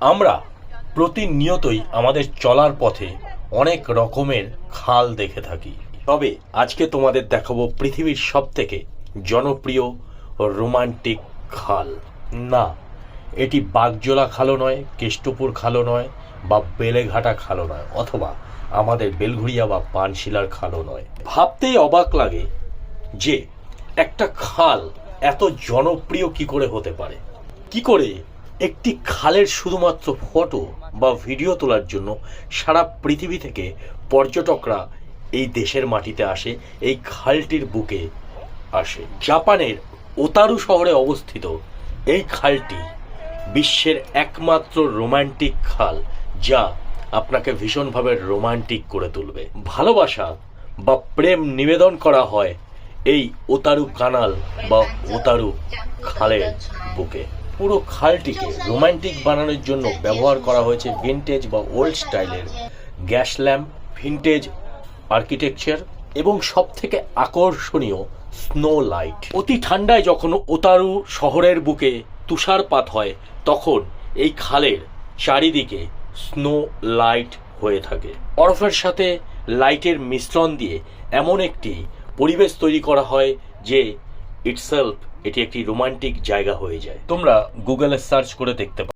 আমরা প্রতিনিয়তই আমাদের চলার পথে অনেক রকমের খাল দেখে থাকি। তবে আজকে তোমাদের দেখাবো পৃথিবীর সব থেকে জনপ্রিয় রোমান্টিক খাল। না, এটি বাগজোলা খালও নয়, কেষ্টপুর খালও নয় বা বেলেঘাটা খালও নয়, অথবা আমাদের বেলঘুরিয়া বা পানশিলার খালও নয়। ভাবতেই অবাক লাগে যে একটা খাল এত জনপ্রিয় কি করে হতে পারে? কি করে একটি খালের শুধুমাত্র ফটো বা ভিডিও তোলার জন্য সারা পৃথিবী থেকে পর্যটকরা এই দেশের মাটিতে আসে, এই খালটির বুকে আসে। জাপানের ওতারু শহরে অবস্থিত এই খালটি বিশ্বের একমাত্র রোমান্টিক খাল, যা আপনাকে ভীষণভাবে রোমান্টিক করে তুলবে। ভালোবাসা বা প্রেম নিবেদন করা হয় এই ওতারু কানাল বা ওতারু খালের বুকে। পুরো খালটিকে রোমান্টিক বানানোর জন্য ব্যবহার করা হয়েছে ভিনটেজ বা ওল্ড স্টাইলের গ্যাস ল্যাম্প ভিনটেজ আর্কিটেকচার এবং সব থেকে আকর্ষণীয় স্নো লাইট অতি ঠান্ডায় যখন ওতারু শহরের বুকে তুষারপাত হয়, তখন এই খালের চারিদিকে স্নো লাইট হয়ে থাকে। বরফের সাথে লাইটের মিশ্রণ দিয়ে এমন একটি পরিবেশ তৈরি করা হয় যে ইটসেলফ এটি একটি রোমান্টিক জায়গা হয়ে যায়। তোমরা গুগলে সার্চ করে দেখতে পারো।